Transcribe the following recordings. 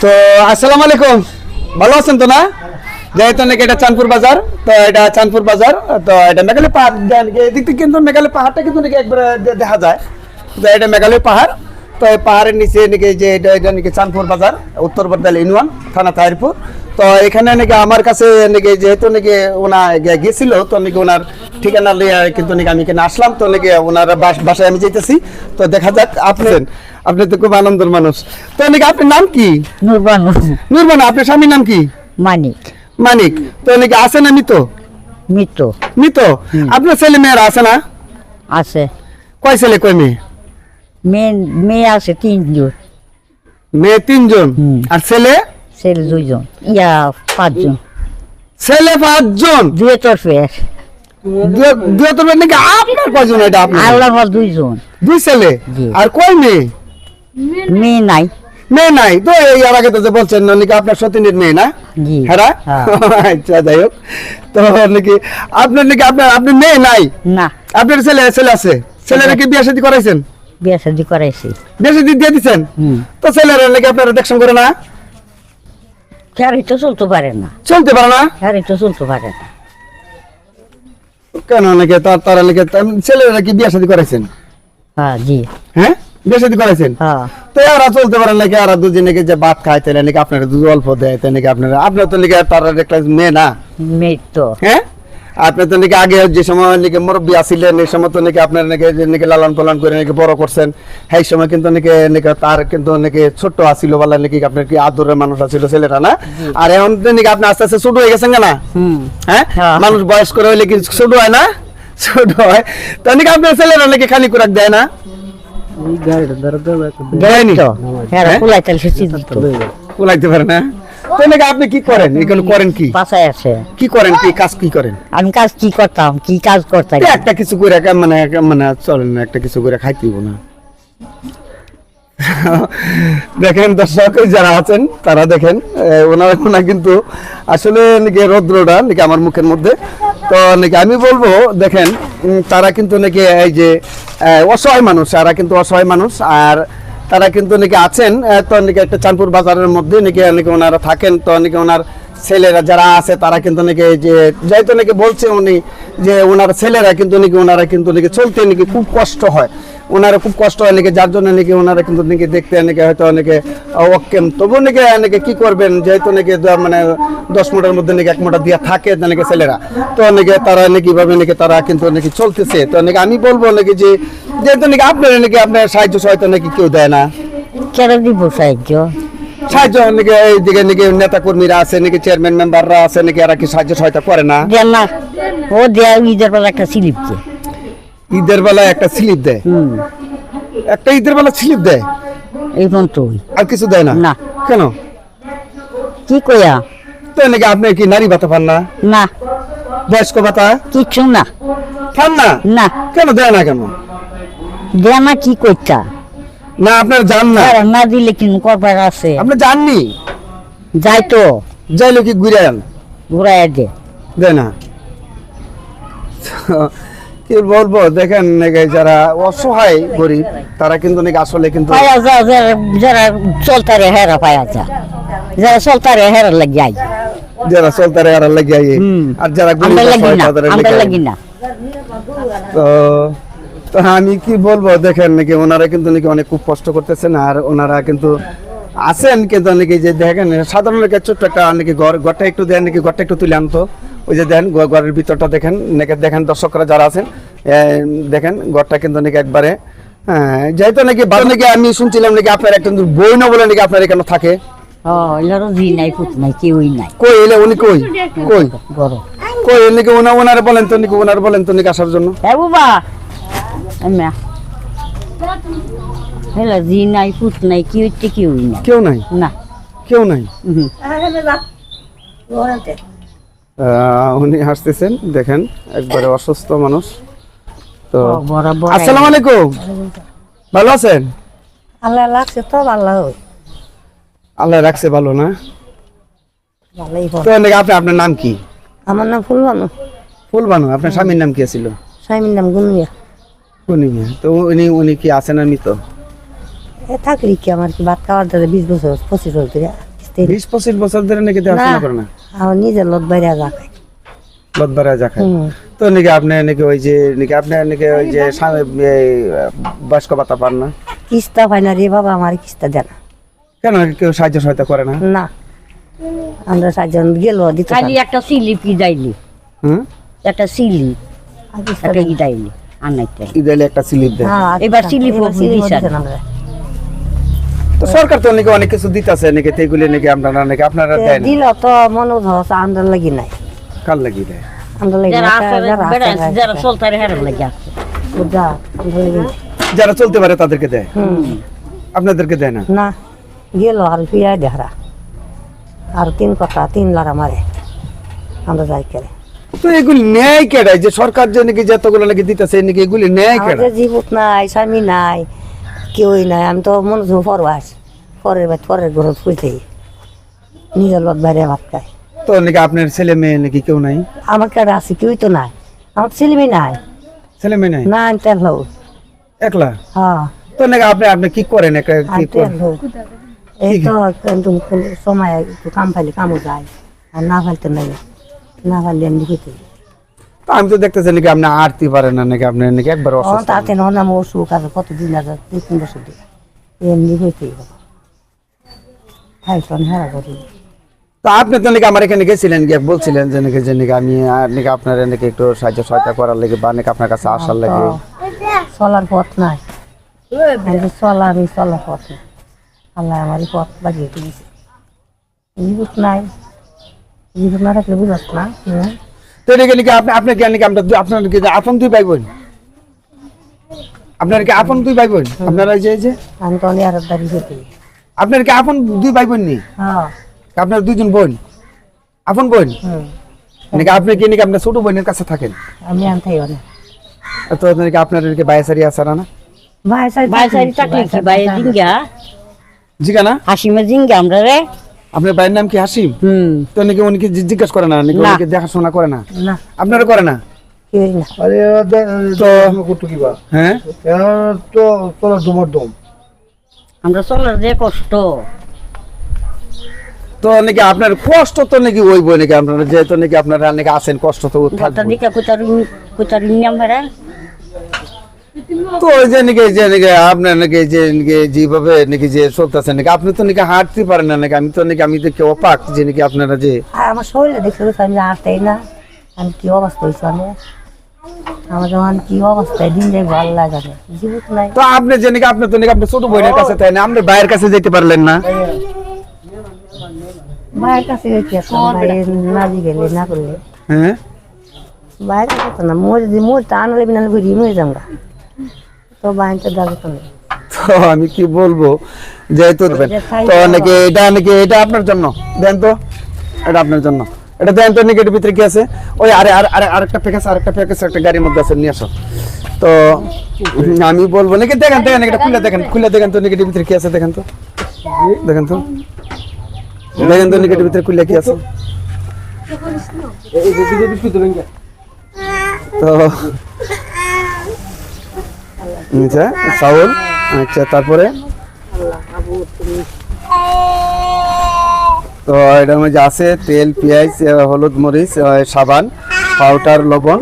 তো আসসালামু আলাইকুম ভালো আছেন তো না? যেহেতু নাকি এটা চাঁদপুর বাজার, তো এটা চাঁদপুর বাজার, তো এটা মেঘালয় পাহাড়, দেন- এদিক থেকে কিন্তু মেঘালয় পাহাড়টা কিন্তু নাকি একবার দে- দেখা যায়। তো এটা মেঘালয় পাহাড়। তো এই পাহাড়ের নিচে নাকি যে এটা এটা নাকি চাঁদপুর বাজার উত্তর বর্দাল ইউনিয়ন থানা তাহিরপুর। তো এখানে নাকি আমার কাছে নাকি যেহেতু নাকি ওনা গেছিল তো নাকি ওনার ঠিকানা লিয়ে কিন্তু নাকি আমি এখানে আসলাম তো নাকি ওনার বাসায় আমি যেতেছি তো দেখা যাক আপনি আপনি তো খুব আনন্দের মানুষ। তো নাকি আপনার নাম কি? নুরবানু নুরবানা আপনার স্বামীর নাম কি? মানিক। মানিক। তো নাকি আছে না মিতো? মিত্র মিতো? আপনার ছেলে মেয়েরা আছে না? আছে। কয় ছেলে কয় মেয়ে? মেয়ে মেয়ে আছে তিনজন। মেয়ে তিনজন? আর ছেলে? ছেলে দুইজন ইয়া পাঁচজন। ছেলে পাঁচজন? দুয়ে তরফে দু- দুই তো নাকি আপনার কয়জন এটা আপনার? আল্লাহ হল দুইজন। দুই ছেলে? আর কয় মেয়ে? মেয়ে নাই। মেয়ে নাই। তো এই আর আগে তো যে বলছেন না নাকি আপনার সতীনের মেয়ে না? হ্যাঁ হ্যাঁ। আচ্ছা যাই হোক। তো নাকি আপনার নাকি আপনার আপনার মেয়ে নাই? না। আপনার ছেলে ছেলে আছে? ছেলে। নাকি বিয়ে শাদী করাইছেন? বিয়ে শাদি করাইছি। বিয়ে শাদী দিয়ে দিচ্ছেন হুম। তো ছেলেরা নাকি আপনারা দেখশন করে না? তো চলতে পারে না। চলতে পারে না? তো চলতে পারে না। কেন নাকি তার তারা নাকি ছেলেরা নাকি বিয়ে শাদী করাইছেন? হ্যাঁ জি। হ্যাঁ? বিয়ে শাদী করাইছেন? হ্যাঁ। তো এরা চলতে পারে নাকি? আর দুজন নাকি যে ভাত খায় তাহলে নাকি আপনারা দুধ অল্প দেয় তাই নাকি আপনারা আপনার তো নাকি তারা দেখলেন মেয়ে না? মেয়ে তো। হ্যাঁ? আপনি তো নাকি আগে যে সময় নাকি মুরব্বী আসিলেন এই সময় তো নাকি আপনার নাকি নাকি লালন পালন করে নাকি বড় করছেন সেই সময় কিন্তু নাকি নাকি তার কিন্তু নাকি ছোট আসিল বলা নাকি আপনার কি আদরের মানুষ আছিল ছেলেরা না? আর এখন তো নাকি আপনি আস্তে আস্তে ছোট হয়ে গেছেন না হ্যাঁ? হ্যাঁ। মানুষ বয়স করে হইলে কি ছোট হয় না? ছোট হয়। তো নাকি আপনার ছেলেরা নাকি খালি কুরাক দেয় না? দেয়নি? হ্যাঁ? কুলাইতে পারে না? আপনি কি করেন? এখানে করেন কি? পাশায় আছে। কি করেন কি? কাজ কি করেন? আমি কাজ কি করতাম? কি কাজ করতাম? একটা কিছু করে মানে মানে চলেন একটা কিছু করে না। দেখেন দর্শক যারা আছেন তারা দেখেন ওনারা ওনা কিন্তু আসলে নাকি রৌদ্রটা নাকি আমার মুখের মধ্যে। তো নাকি আমি বলব দেখেন তারা কিন্তু নাকি এই যে অসহায় মানুষ তারা কিন্তু অসহায় মানুষ। আর তারা কিন্তু নাকি আছেন তো নাকি একটা চাঁদপুর বাজারের মধ্যে নাকি নাকি ওনারা থাকেন, তো নাকি ওনার ছেলেরা যারা আছে তারা কিন্তু নাকি যে যাইতো নাকি বলছে উনি যে ওনার ছেলেরা কিন্তু নাকি ওনারা কিন্তু নাকি চলতে নাকি খুব কষ্ট হয়। ওনারা খুব কষ্ট হয় নাকি যার জন্য নাকি ওনারা কিন্তু নাকি দেখতে নাকি হয়তো অনেকে অক্ষেম। তবু নাকি নাকি কি করবেন যেহেতু নাকি মানে দশ মোটার মধ্যে নাকি এক মোটা দিয়ে থাকে নাকি ছেলেরা। তো নাকি তারা নাকি ভাবে নাকি তারা কিন্তু নাকি চলতেছে। তো নাকি আমি বলব নাকি যে যেহেতু নাকি আপনার নাকি আপনার সাহায্য সহায়তা নাকি কেউ দেয় না? কেন দিব সাহায্য? সাহায্য নাকি এইদিকে নাকি নেতা কর্মীরা আছে নাকি চেয়ারম্যান মেম্বাররা আছে নাকি এরা কি সাহায্য সহায়তা করে না? দেন না। ও দেয় ঈদের বেলা একটা স্লিপ দিয়ে। ঈদের বেলা একটা স্লিপ দেয়? হুম। একটা ঈদের বেলা স্লিপ দেয়? এই পর্যন্তই আর কিছু দেয় না? না। কেন? কি কইয়া? তো নাকি আপনি কি নারী ভাতা পান না? না। বয়স্ক ভাতা? কিচ্ছু না। পান না? না। কেন দেয় না কেন? দেয় না কি করতা না আপনার জান না। আর না দিলে কি করবার আছে? আপনি জাননি? যাই তো। যাইলে কি ঘুরে আন? ঘুরাই দে। দেয় না। কি বলব দেখেন নাকি যারা অসহায় গরিব তারা কিন্তু নাকি আসলে কিন্তু পায়া যা যারা চলতারে হেরা পায়া যা। যারা চলতারে হেরা লাগি আই যারা চলতারে আর লাগিয়ে হুম। আর যারা গরিব লাগি না তাদের লাগি না। তো তো আমি কি বলব দেখেন নাকি ওনারা কিন্তু নাকি অনেক খুব কষ্ট করতেছেন আর ওনারা কিন্তু আছেন কিন্তু নাকি যে দেখেন সাধারণ লোকের ছোট্ট একটা নাকি ঘর ঘরটা একটু দেন নাকি ঘরটা একটু তুলে আনতো। ওই যে দেন ঘরের ভিতরটা দেখেন নাকি দেখেন দর্শকরা যারা আছেন দেখেন ঘরটা কিন্তু নাকি একবারে হ্যাঁ যেহেতু নাকি বাদ নাকি আমি শুনছিলাম নাকি আপনার একটা বই না বলে নাকি আপনার এখানে থাকে। ও নাই নাই কেউই নাই। কই এলে উনি কই? কই? কই নাকি ওনা ওনারা বলেন তো নাকি ওনারা বলেন তো নাকি আসার জন্য? বাবা হেলা জি নাই পুত নাই কি হইতে কেউই নাই? কেউ নাই? না। কেউ নাই? উনি হাসতেছেন দেখেন একবারে অসুস্থ মানুষ। তো আসসালামু আলাইকুম। ভালো আছেন? আল্লাহ লাগছে তো আল্লাহ আল্লাহ রাখছে ভালো না? তো আপনি আপনার নাম কি? আমার নাম ফুলবানু। ফুলবানু আপনার স্বামীর নাম কি ছিল স্বামীর নাম গুনিয়া উনি তো উনি উনি কি আছেন আমি তো এ থাকলি কি আমার কি ভাত খাওয়ার দাদা বিশ বছর পঁচিশ বছর ধরে বিশ পঁচিশ বছর ধরে নাকি দেখাশোনা করে না? আমার নিজের লোক বাইরে যা খাই লতবারা যা খায় হুম। তো নাকি আপনি নাকি ওই যে নাকি আপনি নাকি ওই যে বয়স্ক ভাতা পান না? কিস্তা পাই না রে বাবা আমার কিস্তা দেয় না কেন কেউ সাহায্য সহায়তা করে না? না। আমরা গেল দিতে খালি একটা সিলিপি যাইলি হুম? একটা। ইদাইলি আনাইতে। ইদাইলে একটা স্লিপ দেয় হ্যাঁ, আর এবার কিস্তা- সিলিপ এবার হবে সিলিপ দিশা। দিছে না আমরা। তো সরকার তো নাকি অনেক কিছু দিতেছে নাকি তো এগুলি নাকি আপনারা নাকি আপনারা দেন। দিল তো মনে হচ্ছে আন্দার লাগি নাই। কার লাগি দেয়? আন্দার লাগি যারা নাই, আছে যারা আছে, বেড়া যারা যারা আছে। চলতারে হেরার লাগে আছে। বুঝা, আন্দার লাগি। নাই। যারা চলতে পারে তাদেরকে দেয়? হুম। আপনাদেরকে দেয় না? না গেল আর ফিরাই দেহরা। আর তিন কথা তিন লারা মারে। আমরা যাই করে। তো এগুলি ন্যায় কেডায় যে সরকার যে নাকি যতগুলো নাকি দিতেছে নাকি এগুলি ন্যায় কেডা আমাদের জীবত নাই স্বামী নাই কেউই নাই। আমি তো মনে হচ্ছে পরবাস পরের বাদ পরের ঘর ফুলতে নিজের লোক বাইরে ভাত খাই তো নাকি আপনার ছেলে মেয়ে নাকি কেউ নাই? আমার কাছে আছে কেউই তো নাই। আমার ছেলে মেয়ে নাই। ছেলে মেয়ে নাই? না আমি তেল একলা? হ্যাঁ। তো নাকি আপনি আপনি কি করেন? একটা কি করেন? এই তো কিন্তু সময় কাম পাইলে কামও যায় আর না পাইতে নাই। না পারলে এমনি খেতে। আমি তো দেখতেছি নাকি আপনি আরতি পারেন না নাকি? আপনি নাকি একবার অসুস্থ। তাতে না অসুখ আছে কতদিন আগে দুই তিন বছর এমনি হইতেই হবে। হেরা করি তো আপনি তো নাকি আমার এখানে গেছিলেন গিয়ে বলছিলেন যে নাকি যে নাকি আমি নাকি আপনার নাকি একটু সাহায্য সহায়তা করার লাগে বা নাকি আপনার কাছে আসার লাগে। চলার পথ নাই। চলা আমি চলার পথ নাই। আল্লাহ আমার পথ বাগিয়ে দিয়েছে। জীবত নাই জীবত না থাকলে বুঝাস না হুম। তো নাকি নাকি আপনি আপনার কি নাকি আমরা আপনার আপন দুই ভাই বোন আপনার কি আপন দুই ভাই বোন আপনারা যে যে আমি তো অনেক আরব দাঁড়িয়ে যেতে আপনার কি আপন দুই ভাই বোন নেই? হ্যাঁ। আপনার দুইজন বোন? আপন বোন? নাকি আপনি কি নাকি আপনার ছোট বোনের কাছে থাকেন? আমি অনেক তো নাকি আপনার নাকি বাইসারি আছে না ভাই সাই ভাই সারি চাকরি কি? ভাই জিঙ্গা? জিগা না? হাসিমে জিঙ্গা আমরা রে। আপনার ভাইয়ের নাম কি হাসিম? হুম। তো নাকি উনি কি জিজ্ঞাসা করে না নাকি উনি দেখাশোনা করে না? না। আপনারা করে না? কেউই না। তো হ্যাঁ? তো তোরা তোমার দম আমরা চলার যে কষ্ট। তো নাকি আপনার কষ্ট তো নাকি ওই বই নাকি আপনারা যেহেতু নাকি আপনারা নাকি আছেন কষ্ট তো থাকবে তো ওই যে নাকি যে নাকি আপনার নাকি যে নাকি যেভাবে নাকি যে চলতেছেন নাকি আপনি তো নাকি হাঁটতে পারেন না নাকি আমি তো নাকি আমি তো কেউ অপাক যে নাকি আপনারা যে আর আমার শরীরে দেখতে গেছে আমি আটটাই না আমি কি অবস্থা হয়েছে আমি আমার যখন কি অবস্থায় দিন যাই ভালো লাগে না জীবত নাই তো আপনি যে নাকি আপনি তো নাকি আপনার ছোট বোনের কাছে তাই না আপনি ভাইয়ের কাছে যেতে পারলেন না ভাইয়ের কাছে গেছি ভাই না দিয়ে গেলে না করলে হ্যাঁ বাইরে কথা না মোর যদি মোর তা আনলে বিনা ঘুরি মরে যাঙ্গা তো তো আমি কি বলব? যেহেতু তো নাকি এটা নাকি এটা আপনার জন্য। দেন তো এটা আপনার জন্য। এটা দেন তো নাকি ভিতরে কি আছে? ওই আরে আরে আরে আরেকটা প্যাকেজ আরেকটা প্যাকেজ একটা গাড়ির মধ্যে আছে নিয়ে আসো। তো আমি বলব নাকি দেখেন দেখেন এটা খুলে দেখেন খুলে দেখেন তো এটার ভিতরে কি আছে দেখেন তো। দেখেন তো। দেখেন তো এটার ভিতরে খুলে কি আছে। তো আচ্ছা চাউল আচ্ছা তারপরে? তো এটার মধ্যে আছে তেল, পেঁয়াজ হলুদ মরিচ সাবান, পাউডার, লবণ।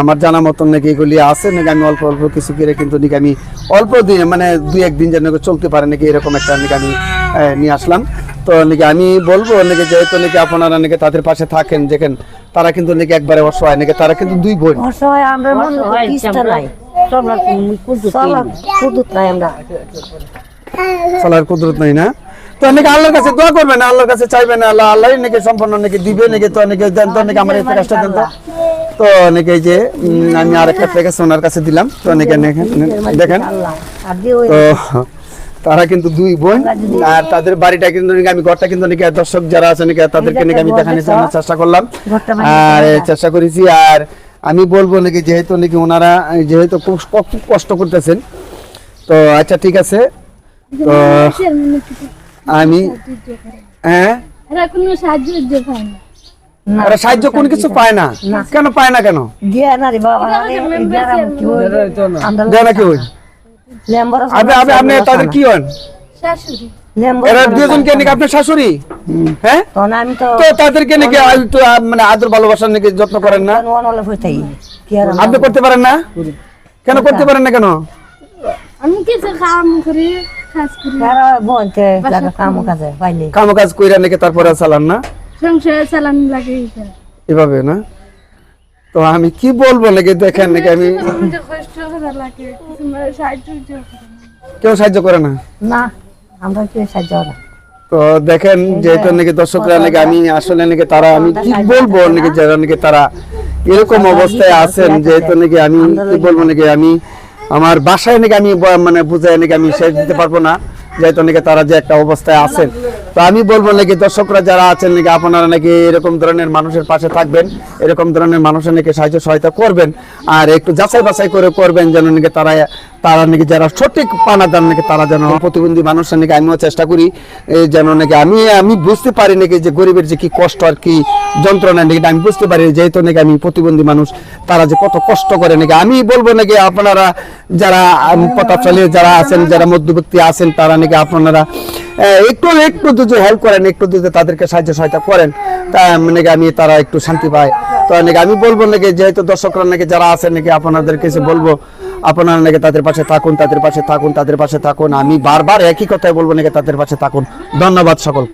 আমার জানা মতন নাকি এগুলি আছে, নাকি আমি অল্প অল্প কিছু করে কিন্তু নাকি আমি অল্প দিন মানে দুই, একদিন যেন চলতে পারে নাকি এরকম একটা নাকি আমি নিয়ে আসলাম। তো নাকি আমি বলব, নাকি যেহেতু নাকি আপনারা নাকি তাদের পাশে থাকেন, দেখেন, তারা কিন্তু নাকি একবারে অসহায়, নাকি তারা কিন্তু দুই বোন। অসহায়, আমরা করি কিস্তা নাই। চলার কুদুত নাই আমরা। চলার কুদরত নাই না? তো আল্লাহর কাছে দোয়া করবেন আল্লাহর কাছে চাইবেন আল্লাহ আল্লাহ নাকি সম্পন্ন নাকি দিবে নাকি তো নাকি দেন তো নাকি আমার এই প্যাকেজটা দেন তো। তো নাকি এই যে আমি আরেকটা প্যাকেজ ওনার কাছে দিলাম। তো নাকি দেখেন। আর তো তারা কিন্তু দুই বোন আর তাদের বাড়িটা কিন্তু আমি ঘরটা কিন্তু নাকি দর্শক যারা আছে নাকি তাদেরকে নাকি আমি দেখানোর চেষ্টা করলাম। আর চেষ্টা করেছি আর আমি বলব নাকি যেহেতু নাকি ওনারা যেহেতু খুব খুব কষ্ট করতেছেন তো আচ্ছা ঠিক আছে তো আমি হ্যাঁ? ওরা সাহায্য কোন কিছু পায় না। কেন পায় না কেন? আপনি আপনি তাদের কি হন? শাশুড়ি। দুজনকে নাকি? আপনার শাশুড়ি? হ্যাঁ? তো তাদেরকে মানে আদর ভালোবাসা নাকি যত্ন করেন না? কি আপনি করতে পারেন না? কেন করতে পারেন না কেন? আমি কিছু কাম করি কাজ করি? তারা বলতে লাগে কাম কাজে পাইলে। কাম কাজ কইরা নাকি তারপরে চালান না? সংসার চালানো লাগে এভাবে না? তো আমি কি বলব নাকি? দেখেন নাকি আমি। কেউ সাহায্য করে না? না। আমরা সাহায্য না তো দেখেন যেহেতু নাকি দর্শকরা নাকি আমি আসলে নাকি তারা আমি কি বলব নাকি যারা নাকি তারা এরকম অবস্থায় আছেন যেহেতু নাকি আমি কি বলব নাকি আমি আমার বাসায় নাকি আমি মানে বুঝাই নাকি আমি শেষ দিতে পারব না যেহেতু নাকি তারা যে একটা অবস্থায় আছেন। তো আমি বলব নাকি দর্শকরা যারা আছেন নাকি আপনারা নাকি এরকম ধরনের মানুষের পাশে থাকবেন এরকম ধরনের মানুষের নাকি সাহায্য সহায়তা করবেন আর একটু যাচাই বাছাই করে করবেন যেন নাকি তারা তারা নাকি যারা সঠিক পানা নাকি তারা যেন প্রতিবন্ধী মানুষের নাকি আমিও চেষ্টা করি যেন নাকি আমি আমি বুঝতে পারি নাকি যে গরিবের যে কি কষ্ট আর কি যন্ত্রণা নাকি, আমি বুঝতে পারি যেহেতু নাকি আমি প্রতিবন্ধী মানুষ, তারা যে কত কষ্ট করে নাকি, আমি বলব নাকি আপনারা যারা প্রতাপশালী যারা আছেন, যারা মধ্যবর্তী আছেন, তারা নাকি আপনারা একটু একটু যদি হেল্প করেন, একটু যদি তাদেরকে সাহায্য সহায়তা করেন, তা নাকি আমি তারা একটু শান্তি পায় তো নাকি আমি বলব নাকি, যেহেতু দর্শকরা নাকি যারা আছেন নাকি আপনাদের কাছে বলব আপনারা নাকি তাদের পাশে থাকুন, তাদের পাশে থাকুন, তাদের পাশে থাকুন। আমি বারবার একই কথাই বলব, নাকি তাদের পাশে থাকুন। ধন্যবাদ সকল